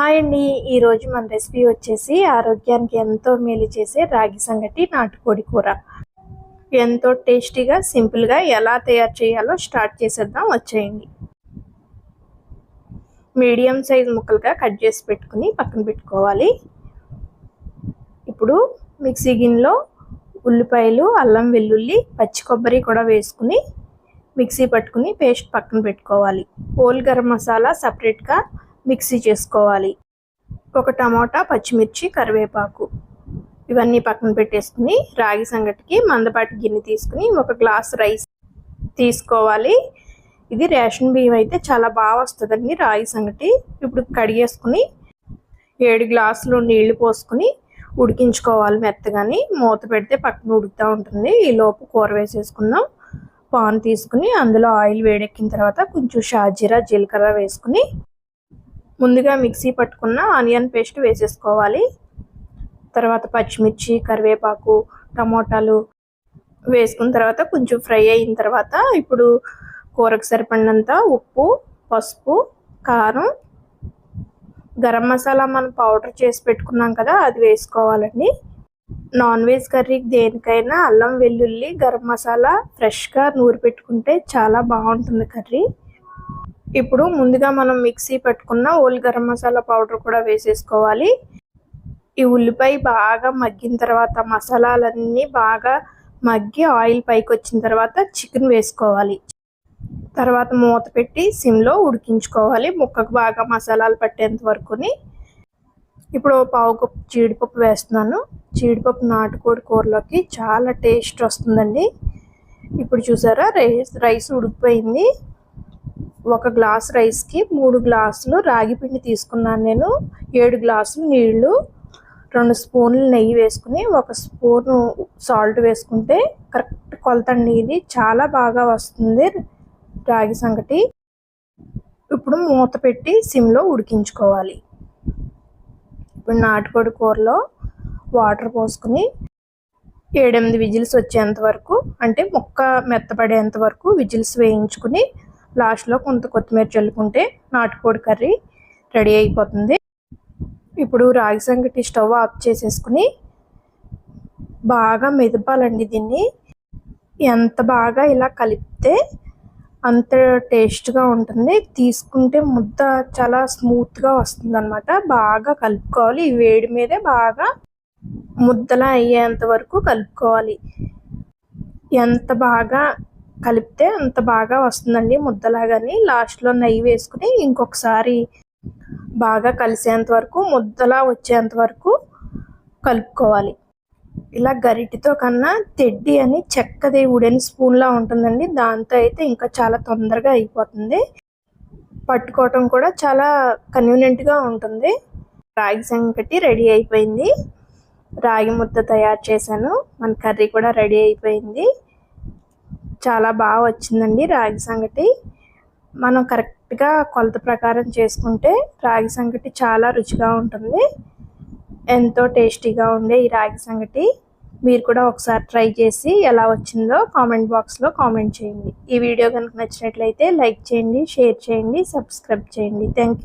Hi అండి ఈరోజు మన రెసిపీ వచ్చేసి ఆరోగ్యానికి ఎంతో మేలు చేసే రాగి సంగటి నాటుకోడి కూర. ఎంతో టేస్టీగా సింపుల్గా ఎలా తయారు చేయాలో స్టార్ట్ చేసేద్దాం. వచ్చేయండి. మీడియం సైజ్ ముక్కలుగా కట్ చేసి పెట్టుకుని పక్కన పెట్టుకోవాలి. ఇప్పుడు మిక్సీ గిన్నెలో ఉల్లిపాయలు అల్లం వెల్లుల్లి పచ్చి కొబ్బరి కూడా వేసుకుని మిక్సీ పట్టుకుని పేస్ట్ పక్కన పెట్టుకోవాలి. హోల్ గరం మసాలా సపరేట్గా మిక్సీ చేసుకోవాలి. ఒక టమోటా పచ్చిమిర్చి కరివేపాకు. ఇవన్నీ పక్కన పెట్టేసుకుని రాగి సంగటికి మందపాటి గిన్నె తీసుకుని ఒక గ్లాస్ రైస్ తీసుకోవాలి. ఇది రేషన్ బియ్యం అయితే చాలా బాగా వస్తుందండి రాగి సంగటి. ఇప్పుడు కడిగేసుకుని ఏడు గ్లాసులు నీళ్ళు పోసుకుని ఉడికించుకోవాలి మెత్తగాని. మూత పెడితే పక్కన ఉడుకుతూ ఉంటుంది. ఈ లోపు కూర వేసేసుకుందాం. పాన్ తీసుకుని అందులో ఆయిల్ వేడెక్కిన తర్వాత కొంచెం షాజీరా జీలకర్ర వేసుకుని ముందుగా మిక్సీ పట్టుకున్న ఆనియన్ పేస్ట్ వేసేసుకోవాలి. తర్వాత పచ్చిమిర్చి కరివేపాకు టమోటాలు వేసుకున్న తర్వాత కొంచెం ఫ్రై అయిన తర్వాత ఇప్పుడు కూరకు సరిపడినంత ఉప్పు పసుపు కారం గరం మసాలా మనం పౌడర్ చేసి పెట్టుకున్నాం కదా అది వేసుకోవాలండి. నాన్ వెజ్ కర్రీకి దేనికైనా అల్లం వెల్లుల్లి గరం మసాలా ఫ్రెష్గా నూరి పెట్టుకుంటే చాలా బాగుంటుంది కర్రీ. ఇప్పుడు ముందుగా మనం మిక్సీ పెట్టుకున్న ఓల్ గరం మసాలా పౌడర్ కూడా వేసేసుకోవాలి. ఈ ఉల్లిపాయ బాగా మగ్గిన తర్వాత మసాలాలన్నీ బాగా మగ్గి ఆయిల్ పైకి వచ్చిన తర్వాత చికెన్ వేసుకోవాలి. తర్వాత మూత పెట్టి సిమ్లో ఉడికించుకోవాలి. ముక్కకు బాగా మసాలాలు పట్టేంత వరకుని. ఇప్పుడు పావు కప్పు జీడిపప్పు వేస్తున్నాను. జీడిపప్పు నాటుకోడి కూరలోకి చాలా టేస్ట్ వస్తుందండి. ఇప్పుడు చూసారా రైస్ రైస్ ఉడికిపోయింది. ఒక గ్లాస్ రైస్కి మూడు గ్లాసులు రాగి పిండి తీసుకున్నాను నేను. ఏడు గ్లాసులు నీళ్ళు రెండు స్పూన్లు నెయ్యి వేసుకుని ఒక స్పూను సాల్ట్ వేసుకుంటే కరెక్ట్ కొలతండి ఇది చాలా బాగా వస్తుంది రాగి సంగటి. ఇప్పుడు మూత పెట్టి సిమ్లో ఉడికించుకోవాలి. ఇప్పుడు నాటుకోడి కూరలో వాటర్ పోసుకుని ఏడెనిమిది విజిల్స్ వచ్చేంత వరకు అంటే ముక్క మెత్తపడేంత వరకు విజిల్స్ వేయించుకుని లాస్ట్లో కొంత కొత్తిమీర చల్లుకుంటే నాటుకోడి కర్రీ రెడీ అయిపోతుంది. ఇప్పుడు రాగి సంగటి స్టవ్ ఆఫ్ చేసేసుకుని బాగా మెదపాలండి దీన్ని. ఎంత బాగా ఇలా కలిపితే అంత టేస్ట్గా ఉంటుంది. తీసుకుంటే ముద్ద చాలా స్మూత్గా వస్తుంది అనమాట బాగా కలుపుకోవాలి. ఈ వేడి మీదే బాగా ముద్దలా అయ్యేంత వరకు కలుపుకోవాలి. ఎంత బాగా కలిపితే అంత బాగా వస్తుందండి ముద్దలాగాని. లాస్ట్లో నెయ్యి వేసుకుని ఇంకొకసారి బాగా కలిసేంత వరకు ముద్దలా వచ్చేంత వరకు కలుపుకోవాలి. ఇలా గరిటితో కన్నా తెడ్డి అని చెక్కది ఉడెన్ స్పూన్లా ఉంటుందండి. దాంతో అయితే ఇంకా చాలా తొందరగా అయిపోతుంది. పట్టుకోవటం కూడా చాలా కన్వీనియంట్గా ఉంటుంది. రాగి సంగటి రెడీ అయిపోయింది. రాగి ముద్ద తయారు చేశాను. మన కర్రీ కూడా రెడీ అయిపోయింది. చాలా బాగా వచ్చిందండి రాగి సంగటి. మనం కరెక్ట్గా కొలత ప్రకారం చేసుకుంటే రాగి సంగటి చాలా రుచిగా ఉంటుంది. ఎంతో టేస్టీగా ఉండే ఈ రాగి సంగటి. మీరు కూడా ఒకసారి ట్రై చేసి ఎలా వచ్చిందో కామెంట్ బాక్స్లో కామెంట్ చేయండి. ఈ వీడియో కనుక నచ్చినట్లయితే లైక్ చేయండి షేర్ చేయండి సబ్స్క్రైబ్ చేయండి. థ్యాంక్